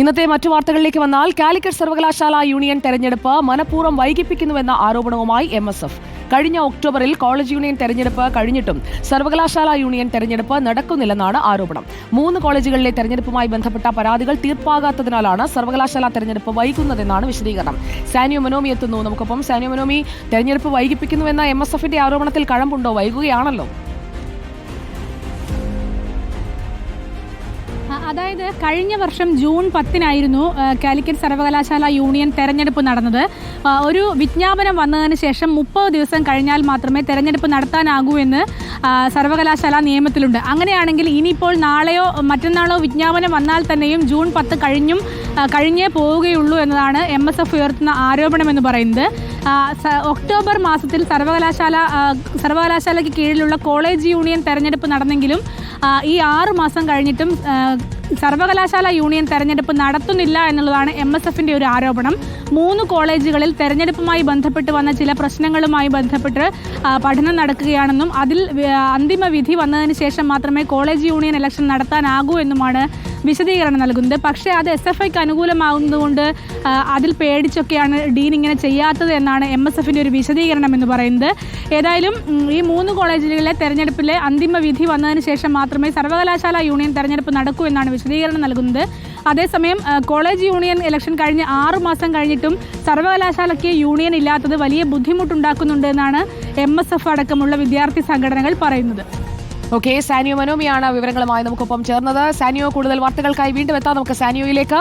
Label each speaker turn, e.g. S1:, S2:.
S1: ഇന്നത്തെ മറ്റു വാർത്തകളിലേക്ക് വന്നാൽ കാലിക്കറ്റ് സർവകലാശാല യൂണിയൻ തെരഞ്ഞെടുപ്പ് മനഃപൂർവം വൈകിപ്പിക്കുന്നുവെന്ന ആരോപണവുമായി എം എസ് എഫ്. കഴിഞ്ഞ ഒക്ടോബറിൽ കോളേജ് യൂണിയൻ തെരഞ്ഞെടുപ്പ് കഴിഞ്ഞിട്ടും സർവകലാശാല യൂണിയൻ തെരഞ്ഞെടുപ്പ് നടക്കുന്നില്ലെന്നാണ് ആരോപണം. മൂന്ന് കോളേജുകളിലെ തെരഞ്ഞെടുപ്പുമായി ബന്ധപ്പെട്ട പരാതികൾ തീർപ്പാകാത്തതിനാലാണ് സർവകലാശാല തെരഞ്ഞെടുപ്പ് വൈകുന്നതെന്നാണ് വിശദീകരണം. സാനിയോ മനോമി എത്തുന്നു. നമുക്കൊപ്പം സാനിയോ മനോമി തെരഞ്ഞെടുപ്പ് വൈകിപ്പിക്കുന്നുവെന്ന എം എസ് എഫിന്റെ ആരോപണത്തിൽ കഴമ്പുണ്ടോ? വൈകുകയാണല്ലോ.
S2: അതായത് കഴിഞ്ഞ വർഷം ജൂൺ പത്തിനായിരുന്നു കാലിക്കറ്റ് സർവകലാശാല യൂണിയൻ തെരഞ്ഞെടുപ്പ് നടന്നത്. ഒരു വിജ്ഞാപനം വന്നതിന് ശേഷം മുപ്പത് ദിവസം കഴിഞ്ഞാൽ മാത്രമേ തെരഞ്ഞെടുപ്പ് നടത്താനാകൂ എന്ന് സർവകലാശാല നിയമത്തിലുണ്ട്. അങ്ങനെയാണെങ്കിൽ ഇനിയിപ്പോൾ നാളെയോ മറ്റന്നാളോ വിജ്ഞാപനം വന്നാൽ തന്നെയും ജൂൺ പത്ത് കഴിഞ്ഞും കഴിഞ്ഞേ പോവുകയുള്ളൂ എന്നതാണ് എം എസ് എഫ് ഉയർത്തുന്ന ആരോപണം എന്ന് പറയുന്നത്. ഒക്ടോബർ മാസത്തിൽ സർവകലാശാല സർവകലാശാലയ്ക്ക് കീഴിലുള്ള കോളേജ് യൂണിയൻ തെരഞ്ഞെടുപ്പ് നടന്നെങ്കിലും ഈ ആറ് മാസം കഴിഞ്ഞിട്ടും സർവകലാശാല യൂണിയൻ തെരഞ്ഞെടുപ്പ് നടത്തുന്നില്ല എന്നുള്ളതാണ് എം എസ് എഫിന്റെ ഒരു ആരോപണം. മൂന്ന് കോളേജുകളിൽ തെരഞ്ഞെടുപ്പുമായി ബന്ധപ്പെട്ട് വന്ന ചില പ്രശ്നങ്ങളുമായി ബന്ധപ്പെട്ട് പഠനം നടക്കുകയാണെന്നും അതിൽ അന്തിമ വിധി വന്നതിന് ശേഷം മാത്രമേ കോളേജ് യൂണിയൻ ഇലക്ഷൻ നടത്താനാകൂ എന്നുമാണ് വിശദീകരണം നൽകുന്നത് പക്ഷേ അത് എസ് എഫ് ഐക്ക് അനുകൂലമാകുന്നതുകൊണ്ട് അതിൽ പേടിച്ചൊക്കെയാണ് ഡീൻ ഇങ്ങനെ ചെയ്യാത്തത് എന്നാണ് എം എസ് എഫിന്റെ ഒരു വിശദീകരണം എന്ന് പറയുന്നത്. ഏതായാലും ഈ മൂന്ന് കോളേജുകളിലെ തെരഞ്ഞെടുപ്പിലെ അന്തിമ വിധി വന്നതിന് ശേഷം മാത്രമേ സർവകലാശാല യൂണിയൻ തെരഞ്ഞെടുപ്പ് നടക്കൂ എന്നാണ് വിശദീകരണം നൽകുന്നത്. അതേസമയം കോളേജ് യൂണിയൻ ഇലക്ഷൻ കഴിഞ്ഞ് ആറു മാസം കഴിഞ്ഞിട്ടും സർവകലാശാലയ്ക്ക് യൂണിയൻ ഇല്ലാത്തത് വലിയ ബുദ്ധിമുട്ടുണ്ടാക്കുന്നുണ്ട് എന്നാണ് എം എസ് എഫ് അടക്കമുള്ള വിദ്യാർത്ഥി സംഘടനകൾ പറയുന്നത്.
S1: ഓക്കെ സാനിയോ മനോമിയാണ് വിവരങ്ങളുമായി നമുക്കൊപ്പം ചേർന്നത്. സാനിയോ കൂടുതൽ വാർത്തകൾക്കായി വീണ്ടും എത്താം. നമുക്ക് സാനിയോയിലേക്ക്